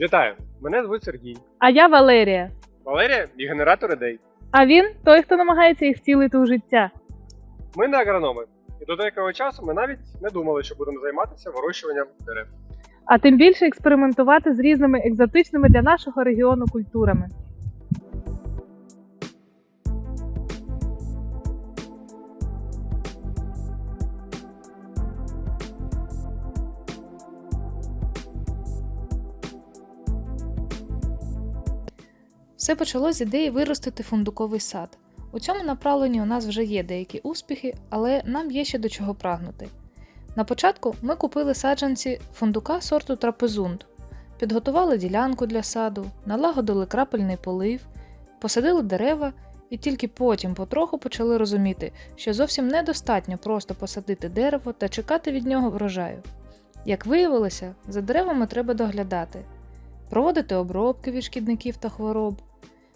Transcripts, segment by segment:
Вітаю! Мене звуть Сергій. А я Валерія. Валерія і генератор ідей. А він той, хто намагається їх втілити у життя. Ми не агрономи. І до деякого часу ми навіть не думали, що будемо займатися вирощуванням дерев. А тим більше експериментувати з різними екзотичними для нашого регіону культурами. Все почалось з ідеї виростити фундуковий сад. У цьому направленні у нас вже є деякі успіхи, але нам є ще до чого прагнути. На початку ми купили саджанці фундука сорту трапезунд, підготували ділянку для саду, налагодили крапельний полив, посадили дерева і тільки потім потроху почали розуміти, що зовсім недостатньо просто посадити дерево та чекати від нього врожаю. Як виявилося, за деревами треба доглядати, проводити обробки від шкідників та хвороб.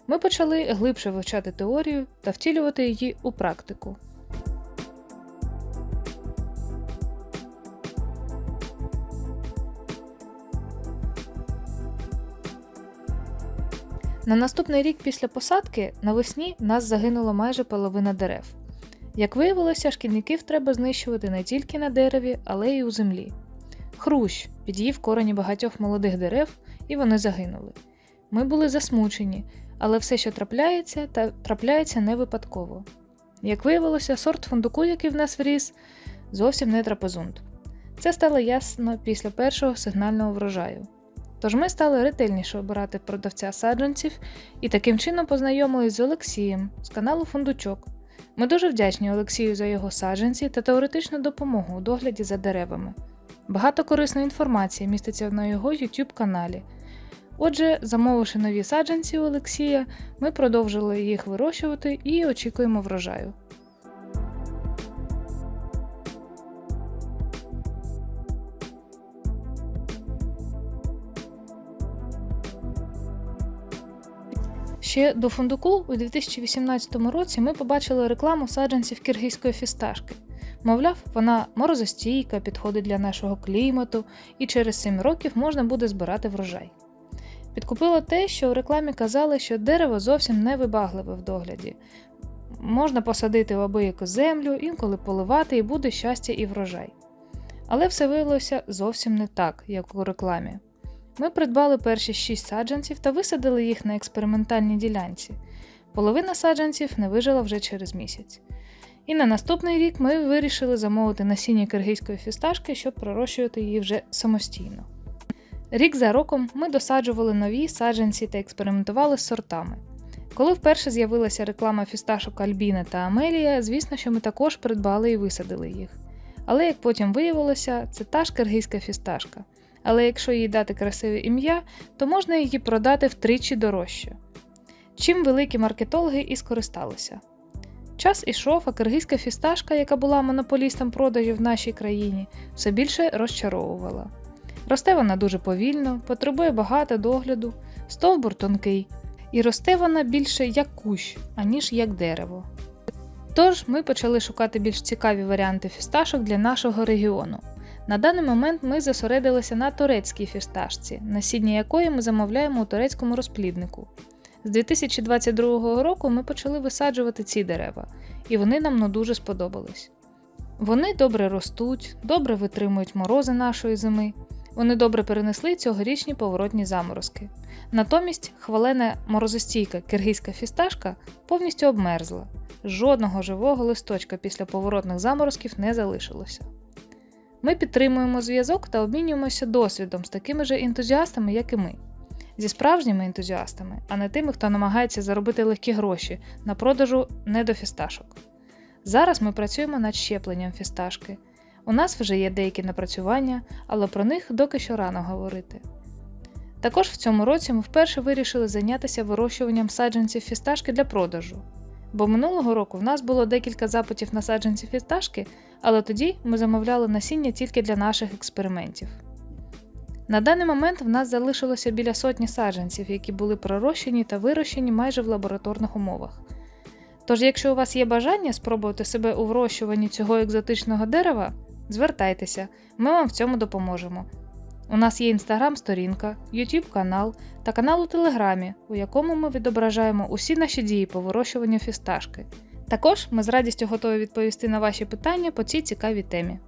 Ми почали глибше вивчати теорію та втілювати її у практику. На наступний рік після посадки навесні нас загинуло майже половина дерев. Як виявилося, шкідників треба знищувати не тільки на дереві, але й у землі. Хрущ під'їв корені багатьох молодих дерев, і вони загинули. Ми були засмучені, але все, що трапляється, та трапляється не випадково. Як виявилося, сорт фундуку, який в нас вріс, зовсім не трапезунд. Це стало ясно після першого сигнального врожаю. Тож ми стали ретельніше обирати продавця саджанців і таким чином познайомились з Олексієм з каналу Фундучок. Ми дуже вдячні Олексію за його саджанці та теоретичну допомогу у догляді за деревами. Багато корисної інформації міститься на його YouTube каналі. Отже, замовивши нові саджанці у Олексія, ми продовжили їх вирощувати і очікуємо врожаю. Ще до фундуку у 2018 році ми побачили рекламу саджанців киргизької фісташки. Мовляв, вона морозостійка, підходить для нашого клімату, і через 7 років можна буде збирати врожай. Підкупило те, що у рекламі казали, що дерево зовсім не вибагливе в догляді. Можна посадити в абияку землю, інколи поливати, і буде щастя і врожай. Але все виявилося зовсім не так, як у рекламі. Ми придбали перші 6 саджанців та висадили їх на експериментальній ділянці. Половина саджанців не вижила вже через місяць. І на наступний рік ми вирішили замовити насіння киргизької фісташки, щоб пророщувати її вже самостійно. Рік за роком ми досаджували нові саджанці та експериментували з сортами. Коли вперше з'явилася реклама фісташок Альбіна та Амелія, звісно, що ми також придбали і висадили їх. Але як потім виявилося, це та ж киргизька фісташка. Але якщо їй дати красиве ім'я, то можна її продати втричі дорожче. Чим великі маркетологи і скористалися. Час ішов, а киргизька фісташка, яка була монополістом продажів в нашій країні, все більше розчаровувала. Росте вона дуже повільно, потребує багато догляду, стовбур тонкий, і росте вона більше як кущ, аніж як дерево. Тож ми почали шукати більш цікаві варіанти фісташок для нашого регіону. На даний момент ми зосередилися на турецькій фісташці, насіння якої ми замовляємо у турецькому розпліднику. З 2022 року ми почали висаджувати ці дерева, і вони нам ну дуже сподобались. Вони добре ростуть, добре витримують морози нашої зими, вони добре перенесли цьогорічні поворотні заморозки. Натомість хвалена морозостійка киргизька фісташка повністю обмерзла, жодного живого листочка після поворотних заморозків не залишилося. Ми підтримуємо зв'язок та обмінюємося досвідом з такими ж ентузіастами, як і ми, зі справжніми ентузіастами, а не тими, хто намагається заробити легкі гроші на продажу недофісташок. Зараз ми працюємо над щепленням фісташки. У нас вже є деякі напрацювання, але про них доки що рано говорити. Також в цьому році ми вперше вирішили зайнятися вирощуванням саджанців фісташки для продажу. Бо минулого року в нас було декілька запитів на саджанці фісташки, але тоді ми замовляли насіння тільки для наших експериментів. На даний момент в нас залишилося біля сотні саджанців, які були пророщені та вирощені майже в лабораторних умовах. Тож, якщо у вас є бажання спробувати себе у вирощуванні цього екзотичного дерева, звертайтеся, ми вам в цьому допоможемо. У нас є інстаграм-сторінка, YouTube канал та канал у Телеграмі, у якому ми відображаємо усі наші дії по вирощуванню фісташки. Також ми з радістю готові відповісти на ваші питання по цій цікавій темі.